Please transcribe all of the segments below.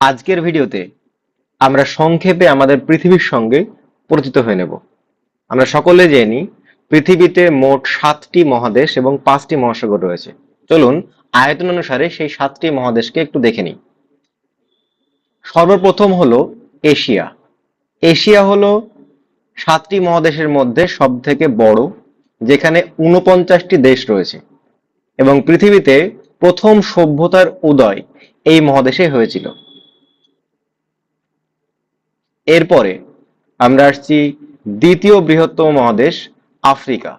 আজকের ভিডিওতে আমরা সংক্ষেপে আমাদের পৃথিবীর সঙ্গে পরিচিত হয়ে নেব। আমরা সকলে জানি পৃথিবীতে মোট সাতটি মহাদেশ এবং পাঁচটি মহাসাগর রয়েছে। চলুন আয়তন অনুসারে সেই সাতটি মহাদেশকে একটু দেখে নিই। সর্বপ্রথম হলো এশিয়া। এশিয়া হলো সাতটি মহাদেশের মধ্যে সব থেকে বড়, যেখানে উনপঞ্চাশটি দেশ রয়েছে এবং পৃথিবীতে প্রথম সভ্যতার উদয় এই মহাদেশে হয়েছিল। এরপরে আমরা আসছি দ্বিতীয় বৃহত্তম মহাদেশ, আফ্রিকা।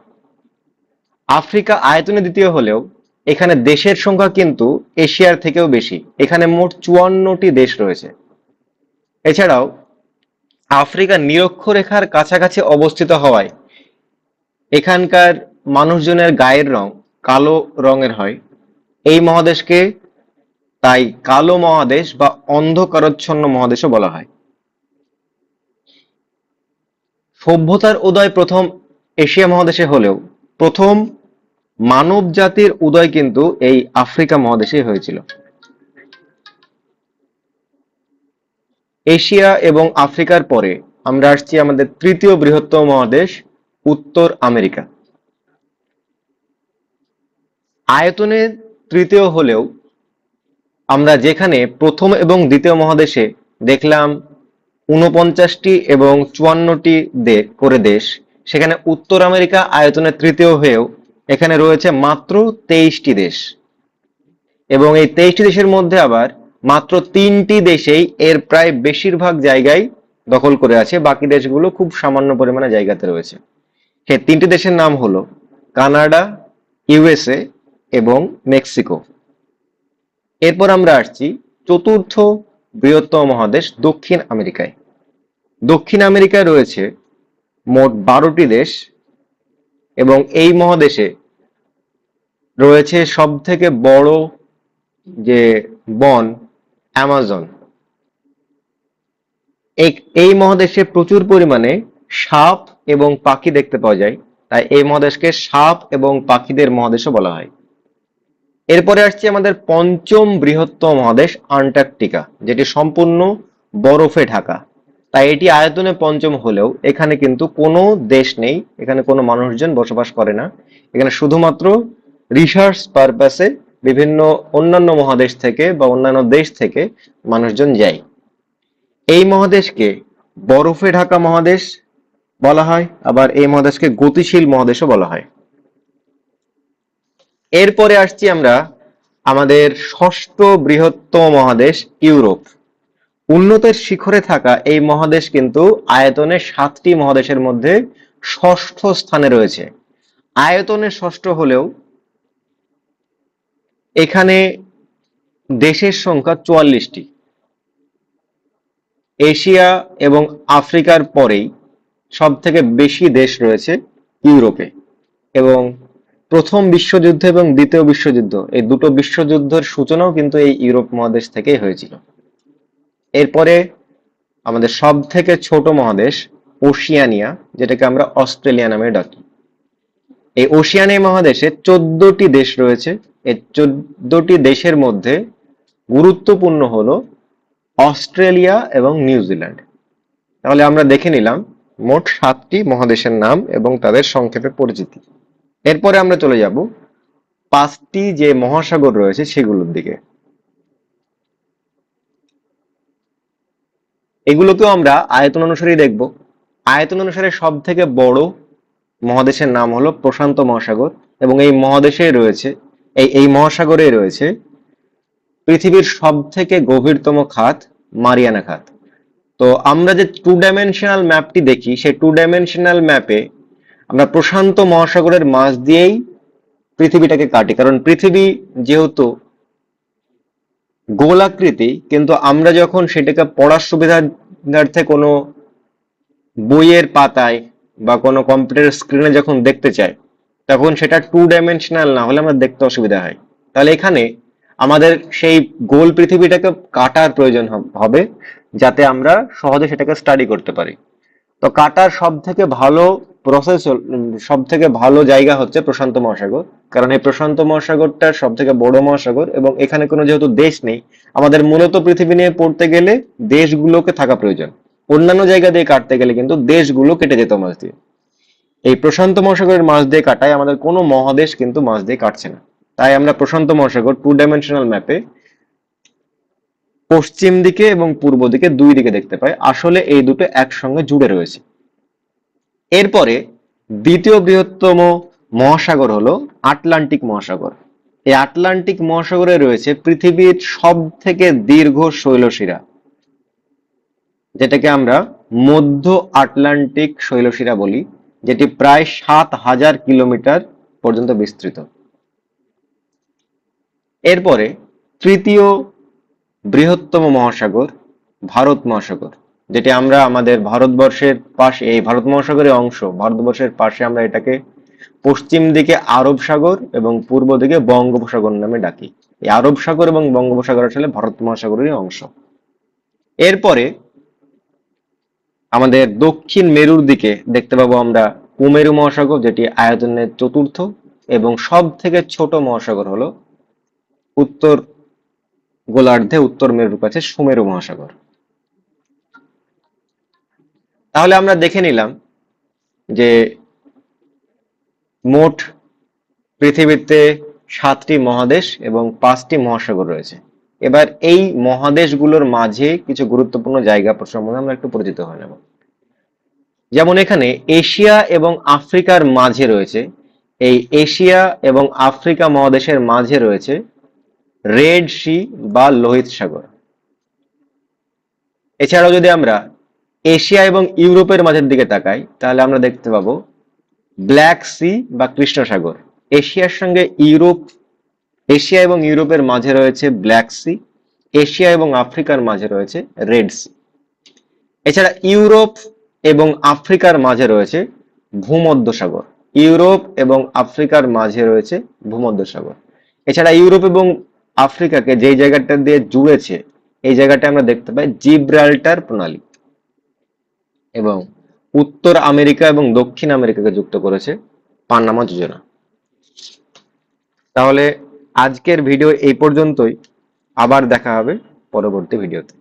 আফ্রিকা আয়তনে দ্বিতীয় হলেও এখানে দেশের সংখ্যা কিন্তু এশিয়ার থেকেও বেশি। এখানে মোট চুয়ান্নটি দেশ রয়েছে। এছাড়াও আফ্রিকা নিরক্ষরেখার কাছাকাছি অবস্থিত হওয়ায় এখানকার মানুষজনের গায়ের রং কালো রঙের হয়। এই মহাদেশকে তাই কালো মহাদেশ বা অন্ধকারচ্ছন্ন মহাদেশও বলা হয়। সভ্যতার উদয় প্রথম এশিয়া মহাদেশে হলেও, প্রথম মানব জাতির উদয় কিন্তু এই আফ্রিকা মহাদেশে হয়েছিল। এশিয়া এবং আফ্রিকার পরে আমরা আসছি আমাদের তৃতীয় বৃহত্তম মহাদেশ, উত্তর আমেরিকা। আয়তনে তৃতীয় হলেও আমরা যেখানে প্রথম এবং দ্বিতীয় মহাদেশে দেখলাম উনপঞ্চাশটি এবং চুয়ান্নটি করে দেশ। সেখানে উত্তর আমেরিকা আয়তনে তৃতীয় হয়েও এখানে রয়েছে মাত্র তেইশটি দেশ। এবং এই তেইশটি দেশের মধ্যে আবার মাত্র তিনটি দেশেই এর প্রায় বেশিরভাগ জায়গায় দখল করে আছে। বাকি দেশগুলো খুব সামান্য পরিমাণে জায়গাতে রয়েছে। সে তিনটি দেশের নাম হলো কানাডা ইউএসএ এবং মেক্সিকো। এরপর আমরা আসছি চতুর্থ বৃহত্তম মহাদেশ দক্ষিণ আমেরিকায়। দক্ষিণ আমেরিকায় রয়েছে মোট বারোটি দেশ এবং এই মহাদেশে রয়েছে সব থেকে বড় যে বন, অ্যামাজন। এই- মহাদেশে প্রচুর পরিমাণে সাপ এবং পাখি দেখতে পাওয়া যায়। তাই এই মহাদেশকে সাপ এবং পাখিদের মহাদেশও বলা হয়। এরপরে আসছে আমাদের পঞ্চম বৃহত্তম মহাদেশ আন্টার্কটিকা, যেটি সম্পূর্ণ বরফে ঢাকা। তাই এটি আয়তনে পঞ্চম হলেও এখানে কিন্তু কোনো দেশ নেই, এখানে কোনো মানুষজন বসবাস করে না। এখানে শুধুমাত্র রিসার্চ পারপাসে বিভিন্ন অন্যান্য মহাদেশ থেকে বা অন্যান্য দেশ থেকে মানুষজন যায়। এই মহাদেশকে বরফে ঢাকা মহাদেশ বলা হয়, আবার এই মহাদেশকে গতিশীল মহাদেশও বলা হয়। এরপরে আসছি আমরা আমাদের ষষ্ঠ বৃহত্তম মহাদেশ ইউরোপ। উন্নতের শিখরে থাকা এই মহাদেশ কিন্তু আয়তনে সাতটি মহাদেশের মধ্যে ষষ্ঠ স্থানে রয়েছে। আয়তনে ষষ্ঠ হলেও এখানে দেশের সংখ্যা চুয়াল্লিশটি। এশিয়া এবং আফ্রিকার পরেই সব থেকে বেশি দেশ রয়েছে ইউরোপে এবং প্রথম বিশ্বযুদ্ধ এবং দ্বিতীয় বিশ্বযুদ্ধ। এই দুটো বিশ্বযুদ্ধের সূচনাও কিন্তু এই ইউরোপ মহাদেশ থেকেই হয়েছিল। এরপরে আমাদের সব থেকে ছোট মহাদেশ ওশিয়ানিয়া, যেটাকে আমরা অস্ট্রেলিয়া নামে ডাকি। এই ওশিয়ানিয়া মহাদেশে চোদ্দটি দেশ রয়েছে। এই চোদ্দটি দেশের মধ্যে গুরুত্বপূর্ণ হলো অস্ট্রেলিয়া এবং নিউজিল্যান্ড তাহলে আমরা দেখে নিলাম মোট সাতটি মহাদেশের নাম এবং তাদের সংক্ষেপে পরিচিতি। এরপরে আমরা চলে যাব পাঁচটি যে মহাসাগর রয়েছে সেগুলোর দিকে। এগুলোকেও আমরা আয়তন অনুসারেই দেখব। আয়তন অনুসারে সব থেকে বড় মহাদেশের নাম হলো প্রশান্ত মহাসাগর এবং এই মহাদেশে রয়েছে, এই এই মহাসাগরে রয়েছে পৃথিবীর সব থেকে গভীরতম খাত মারিয়ানা খাত। তো আমরা যে টু ডাইমেনশনাল ম্যাপটি দেখি, সেই টু ডাইমেনশনাল ম্যাপে আমরা প্রশান্ত মহাসাগরের মাঝ দিয়েই পৃথিবীটাকে কাটি। কারণ পৃথিবী যেহেতু গোলাকৃতি, কিন্তু আমরা যখন সেটাকে পড়ার সুবিধার্থে কোনো বইয়ের পাতায় বা কোনো কম্পিউটার স্ক্রিনে যখন দেখতে চাই, তখন সেটা টু ডাইমেনশনাল না হলে আমার দেখতে অসুবিধা হয়। তাহলে এখানে আমাদের সেই গোল পৃথিবীটাকে কাটার প্রয়োজন হবে, যাতে আমরা সহজে সেটাকে স্টাডি করতে পারি। তো কাটার সব থেকে ভালো প্রসেস সব থেকে ভালো জায়গা হচ্ছে প্রশান্ত মহাসাগর। কারণ এই প্রশান্ত মহাসাগরটা সব থেকে বড় মহাসাগর এবং এখানে কোনো যেহেতু দেশ নেই, আমাদের মূলত পৃথিবী নিয়ে পড়তে গেলে দেশগুলোকে থাকা প্রয়োজন। অন্যান্য জায়গা দিয়ে কাটতে গেলে কিন্তু দেশগুলো কেটে যেত মাছ দিয়ে। এই প্রশান্ত মহাসাগরের মাছ দিয়ে কাটায় আমাদের কোনো মহাদেশ কিন্তু মাছ দিয়ে কাটছে না। তাই আমরা প্রশান্ত মহাসাগর টু ডাইমেনশনাল ম্যাপে পশ্চিম দিকে এবং পূর্ব দিকে দুই দিকে দেখতে পাই। আসলে এই দুটো একসঙ্গে জুড়ে রয়েছে। এরপরে দ্বিতীয় বৃহত্তম মহাসাগর হলো আটলান্টিক মহাসাগর। এই আটলান্টিক মহাসাগরে রয়েছে পৃথিবীর সব থেকে দীর্ঘ শৈলশিরা, যেটাকে আমরা মধ্য আটলান্টিক শৈলশিরা বলি, যেটি প্রায় সাত হাজার কিলোমিটার পর্যন্ত বিস্তৃত। এরপরে তৃতীয় বৃহত্তম মহাসাগর, ভারত মহাসাগর, যেটি আমরা আমাদের ভারতবর্ষের পাশে, এই ভারত মহাসাগরের অংশ, ভারতবর্ষের পাশে আমরা এটাকে পশ্চিম দিকে আরব সাগর এবং পূর্ব দিকে বঙ্গোপসাগর নামে ডাকি। এই আরব সাগর এবং বঙ্গোপসাগর আসলে ভারত মহাসাগরের অংশ। এরপরে আমাদের দক্ষিণ মেরুর দিকে দেখতে পাবো আমরা কুমেরু মহাসাগর, যেটি আয়তনের চতুর্থ এবং সব থেকে ছোট মহাসাগর হলো উত্তর গোলার্ধে উত্তর মেরুর কাছে সুমেরু মহাসাগর। তাহলে আমরা দেখে নিলাম যে মোট পৃথিবীতে সাতটি মহাদেশ এবং পাঁচটি মহাসাগর রয়েছে। এবার এই মহাদেশগুলোর মাঝে কিছু গুরুত্বপূর্ণ জায়গা সম্বন্ধে আমরা একটু পরিচিত হয়ে নেব। যেমন এখানে এশিয়া এবং আফ্রিকার মাঝে রয়েছে। এই এশিয়া এবং আফ্রিকা মহাদেশের মাঝে রয়েছে রেড সি বা লোহিত সাগর। এছাড়াও যদি আমরা এশিয়া এবং ইউরোপের মাঝের দিকে তাকাই, তাহলে আমরা দেখতে পাবো ব্ল্যাক সি বা কৃষ্ণ সাগর। এশিয়ার সঙ্গে ইউরোপ, এশিয়া এবং ইউরোপের মাঝে রয়েছে ব্ল্যাক সি, এশিয়া এবং আফ্রিকার মাঝে রয়েছে রেড সি। এছাড়া ইউরোপ এবং আফ্রিকার মাঝে রয়েছে ভূমধ্য সাগর। ইউরোপ এবং আফ্রিকার মাঝে রয়েছে ভূমধ্য সাগর। এছাড়া ইউরোপ এবং আফ্রিকাকে যেই জায়গাটা দিয়ে জুড়েছে, এই জায়গাটা আমরা দেখতে পাই জিব্রাল্টার প্রণালী এবং উত্তর আমেরিকা এবং দক্ষিণ আমেরিকাকে যুক্ত করেছে পানামা যোজনা। তাহলে আজকের ভিডিও এই পর্যন্তই, আবার দেখা হবে পরবর্তী ভিডিওতে।